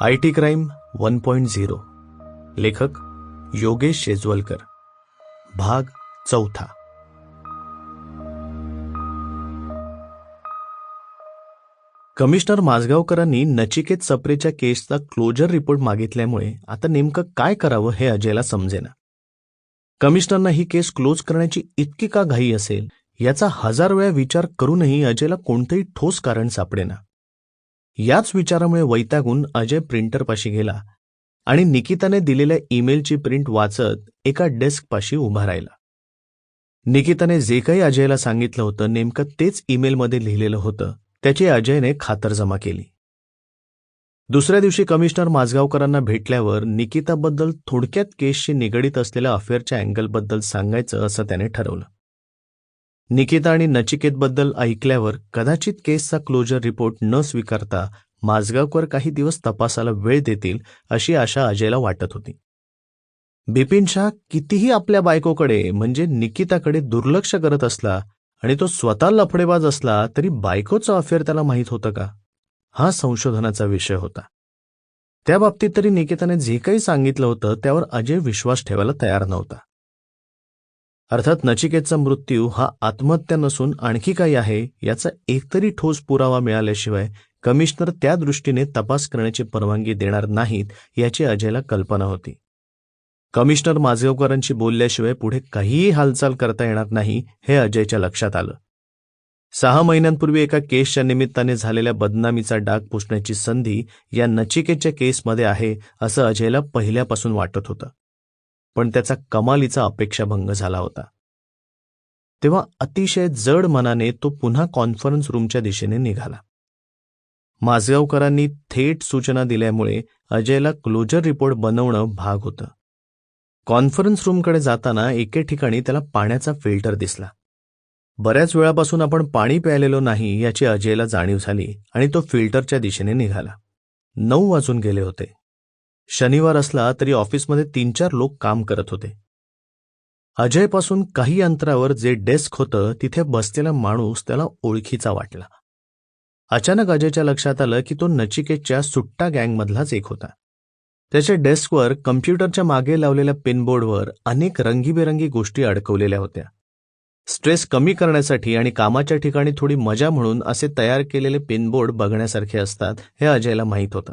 I T crime one point zero. लेखक योगेश शेजवलकर. भाग चौथा. कमिशनर माजगावकरांनी नचिकेत सप्रेच्या केसचा क्लोजर रिपोर्ट मागितल्यामुळे आता नेमकं काय करावं हे अजयला समजेना. कमिशनरना ही केस क्लोज करण्याची इतकी का घाई असेल याचा हजार वेळा विचार करूनही अजयला कोणतंही ठोस कारण सापडेना. याच विचारामुळे वैतागून अजय प्रिंटरपाशी गेला आणि निकिताने दिलेल्या ईमेलची प्रिंट वाचत एका डेस्कपाशी उभा राहिला. निकिताने जे काही अजयला सांगितलं होतं नेमकं तेच ईमेलमध्ये लिहिलेलं होतं. त्याची अजयने खातरजमा केली. दुसऱ्या दिवशी कमिशनर माझगावकरांना भेटल्यावर निकिताबद्दल थोडक्यात केसशी निगडीत असलेल्या अफेअरच्या अँगलबद्दल सांगायचं असं त्याने ठरवलं. निकिता आणि नचिकेतबद्दल ऐकल्यावर कदाचित केसचा क्लोजर रिपोर्ट न स्वीकारता माझगावकर काही दिवस तपासाला वेळ देतील अशी आशा अजयला वाटत होती. बिपिन शाह कितीही आपल्या बायकोकडे म्हणजे निकिताकडे दुर्लक्ष करत असला आणि तो स्वतः लफडेबाज असला तरी बायकोचं अफेअर त्याला माहीत होतं का? हा संशोधनाचा विषय होता. त्या बाबतीत तरी निकिताने जे काही सांगितलं होतं त्यावर अजय विश्वास ठेवायला तयार नव्हता. अर्थात नचिकेतचा मृत्यू हा आत्महत्या नसून आणखी काही आहे याचा एकतरी ठोस पुरावा मिळाल्याशिवाय कमिशनर त्या दृष्टीने तपास करण्याची परवानगी देणार नाहीत याची अजयला कल्पना होती. कमिशनर माजगावकरांशी बोलल्याशिवाय पुढे काहीही हालचाल करता येणार नाही हे अजयच्या लक्षात आलं. सहा महिन्यांपूर्वी एका केसच्या निमित्ताने झालेल्या बदनामीचा डाग पुसण्याची संधी या नचिकेच्या केसमध्ये आहे असं अजयला पहिल्यापासून वाटत होतं. पण त्याचा कमालीचा अपेक्षाभंग झाला होता. तेव्हा अतिशय जड मनाने तो पुन्हा कॉन्फरन्स रूमच्या दिशेने निघाला. माझगावकरांनी थेट सूचना दिल्यामुळे अजयला क्लोजर रिपोर्ट बनवणं भाग होतं. कॉन्फरन्स रूमकडे जाताना एके ठिकाणी त्याला पाण्याचा फिल्टर दिसला. बऱ्याच वेळापासून आपण पाणी प्यायलेलो नाही याची अजयला जाणीव झाली आणि तो फिल्टरच्या दिशेने निघाला. नऊ वाजून गेले होते. शनिवार असला तरी ऑफिसमध्ये तीन चार लोक काम करत होते. अजयपासून काही अंतरावर जे डेस्क होतं तिथे बसलेला माणूस त्याला ओळखीचा वाटला. अचानक अजयच्या लक्षात आलं की तो नचिकेतच्या सुट्टा गँगमधलाच एक होता. त्याच्या डेस्कवर कम्प्युटरच्या मागे लावलेल्या पिनबोर्डवर अनेक रंगीबेरंगी गोष्टी अडकवलेल्या होत्या. स्ट्रेस कमी करण्यासाठी आणि कामाच्या ठिकाणी थोडी मजा म्हणून असे तयार केलेले पिनबोर्ड बघण्यासारखे असतात हे अजयला माहीत होतं.